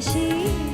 she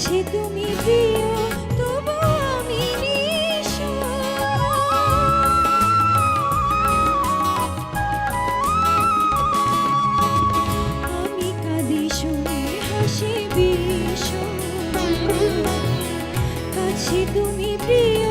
কাছে তুমি প্রিয় আমি আমি কাঁদি শুনে হাসি বিষ। কাছে তুমি প্রিয়